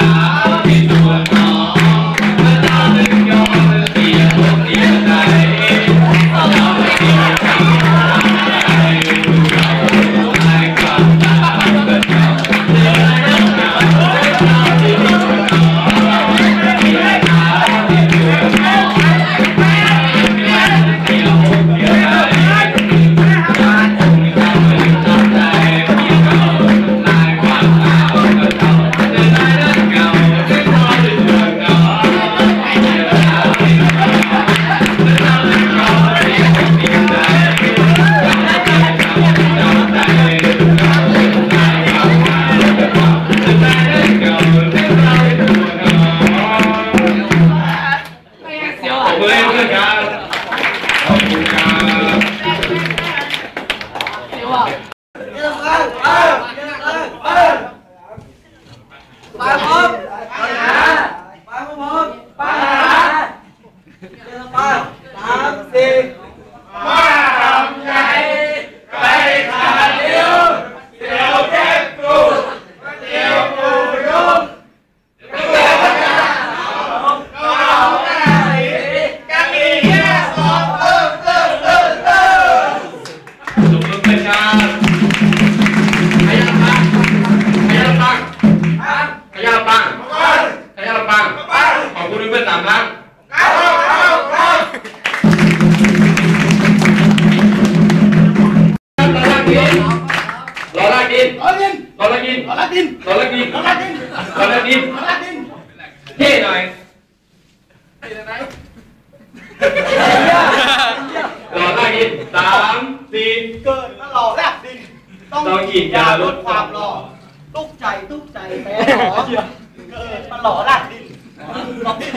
la ดินนอร์ดินนอร์ดินนอรดินนอร์ดินเท่หน่อยเท่ไหนหล่อได้ยินสามสี่เกินแล้หล่อแลบดิน ต้องกินยาลดความหล่อตุ๊กใจตุ๊กใจแม่หอเกิดมาหล่อแลบดินอดิน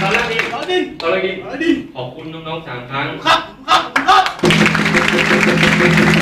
ตอนแรกดินตอนแรกดินตอนแรกดินขอบคุณน้องๆสามครั้งครับ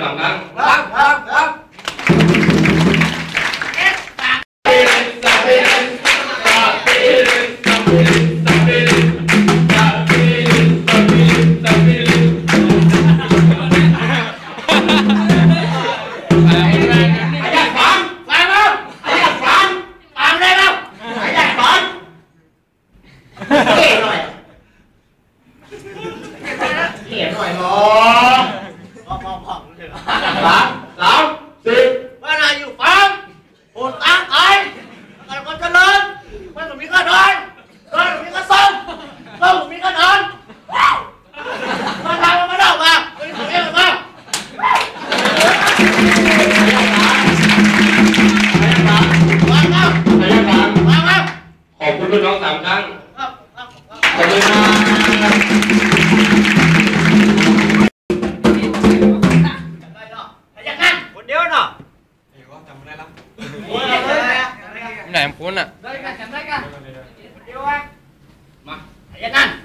Bằng.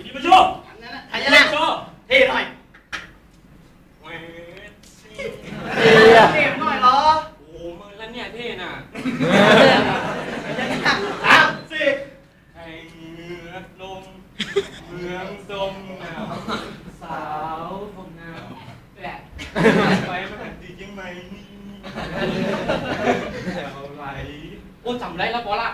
ยิบมชว์นั่นน่ะยาญโชเท่หน่อยเท่หน่อยเหรอโอ้มือแล้วเนี่ยเท่น่ะสามสี่ไอเหงือกลมเมืองสมหนาวสาวคงหนาวแปละไปมันดีจริงไงนี่แถวไหลโอ้จำได้แล้วปอละ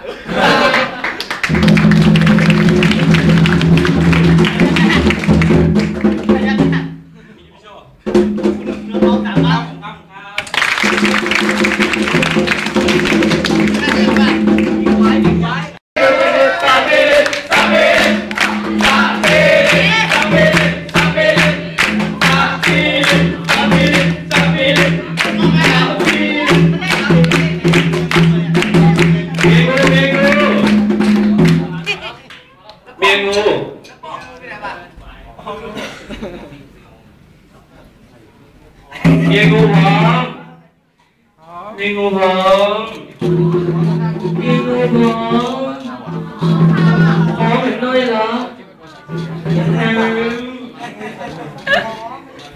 khó mình nuôi lắm.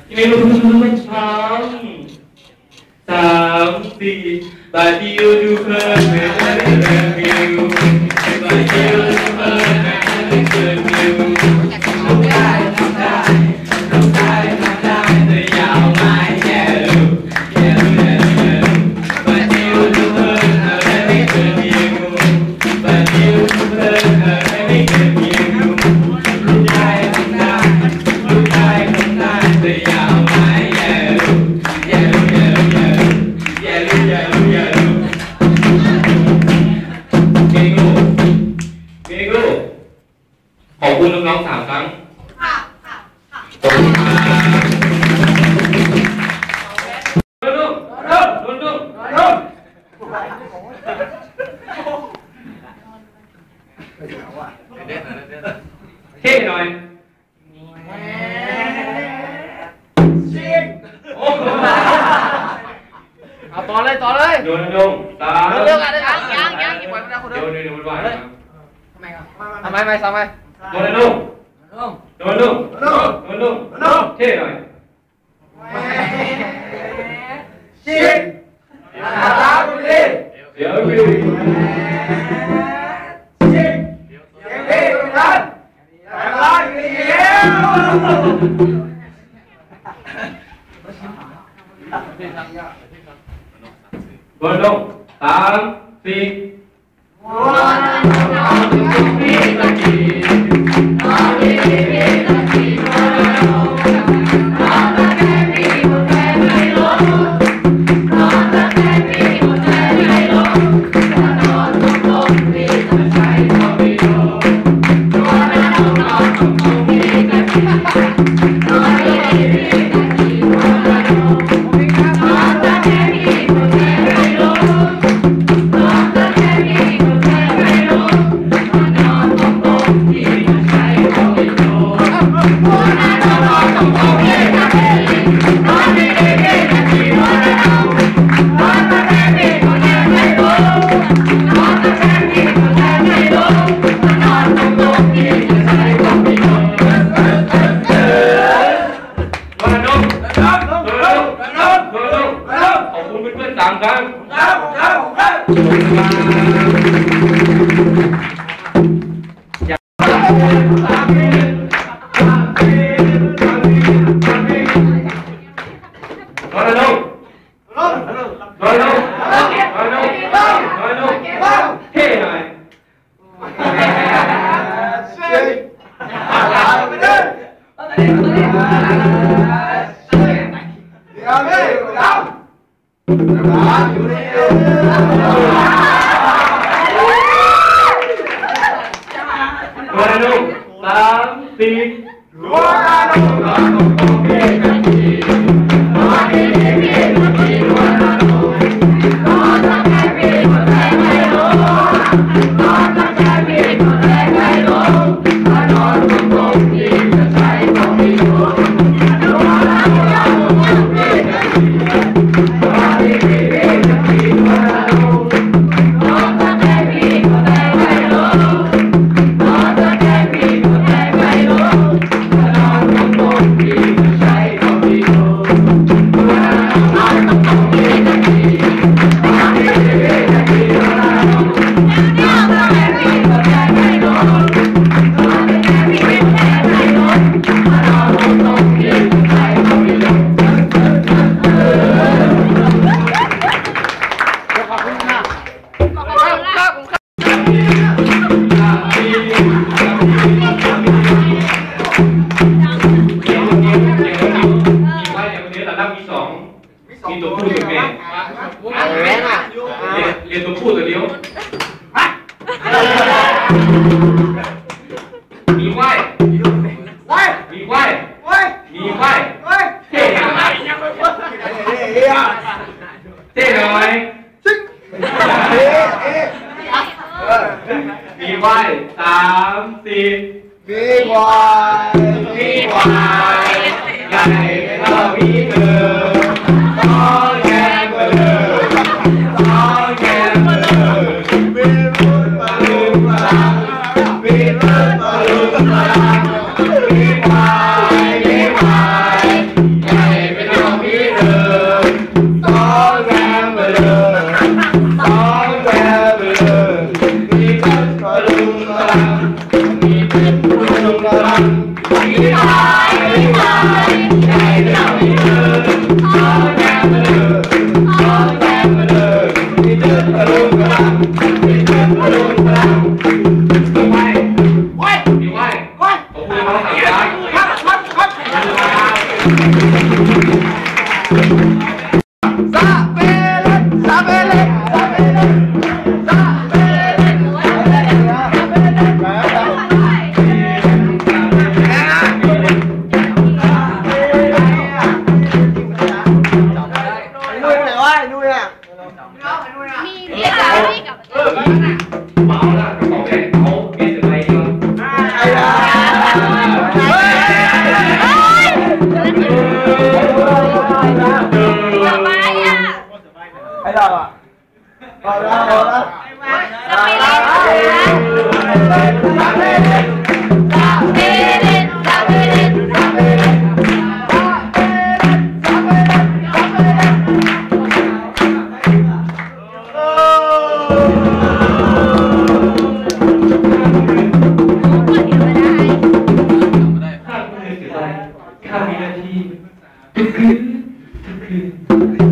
Yêu mình không tạm thì bà yêu du khơi คุณน้องๆสามครั้ง ค่ะ ค่ะ ค่ะขอบคุณครับนุ่มนุ่มนุ่มนุ่มนุ่มเท่หน่อยโอ้โหเอาต่อเลยต่อเลยโดนโดนตาเรื่องอะไรยังยังยังยังหมดแล้วคนเดียวเดี๋ยวเดี๋ยวหมดแล้วทำไมครับทำไมไม่ทำไม Đồn lên lông Đồn lên lông Đồn lên lông Thế rồi. Shit Là ta cũng lên Điều yêu Shit Điều yêu cũng lên Là ta cũng lên Đồn lên lông ขอบคุณเพื่อนๆสามครั้งครับครับครับ Agora não. Tá, sim. Agora não. Tá, sim. Thank you. mày đi, vậy, tám, xin. Đi, vậy, đi, vậy Ngày thơ bí đường Có ข้ามีหน้าที่ทุคืนทุคืน